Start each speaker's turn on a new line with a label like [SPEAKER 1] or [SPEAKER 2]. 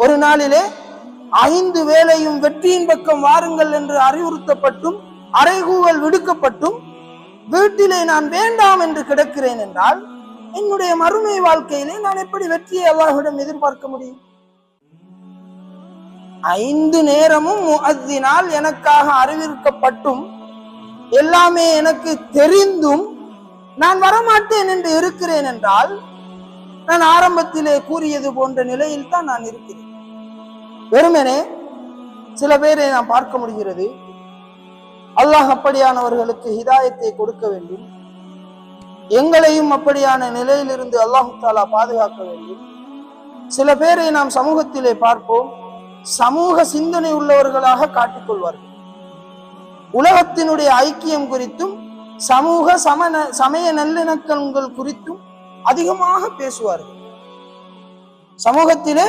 [SPEAKER 1] ஒரு நாளிலே ஐந்து வேலையும் வெற்றியின் பக்கம் வாருங்கள் என்று அறிவுறுத்தப்பட்டும் அறைகூவல் விடுக்கப்பட்டும் வீட்டிலே நான் வேண்டாம் என்று கிடக்கிறேன் என்றால் என்னுடைய மறுமை வாழ்க்கையிலே நான் எப்படி வெற்றியை அல்லாஹிடம் எதிர்பார்க்க முடியும்? ஐந்து நேரமும் முஅத்தினால் எனக்காக அறிவிக்கப்பட்டும் எல்லாமே எனக்கு தெரிந்தும் நான் வரமாட்டேன் என்று இருக்கிறேன் என்றால் நான் ஆரம்பத்திலே கூறியது போன்ற நிலையில் தான் நான் இருக்கிறேன். வெறுமனே சில பேரை நாம் பார்க்க முடிகிறது. அல்லாஹ் அப்படியானவர்களுக்கு ஹிதாயத்தை கொடுக்க வேண்டும். எங்களையும் அப்படியான நிலையிலிருந்து அல்லாஹு தாலா பாதுகாக்க வேண்டும். சில பேரை நாம் சமூகத்திலே பார்ப்போம். சமூக சிந்தனை உள்ளவர்களாக காட்டிக்கொள்வார்கள். உலகத்தினுடைய ஐக்கியம் குறித்தும் சமூக சமன சமய நல்லிணக்கங்கள் குறித்தும் அதிகமாக பேசுவார்கள். சமூகத்திலே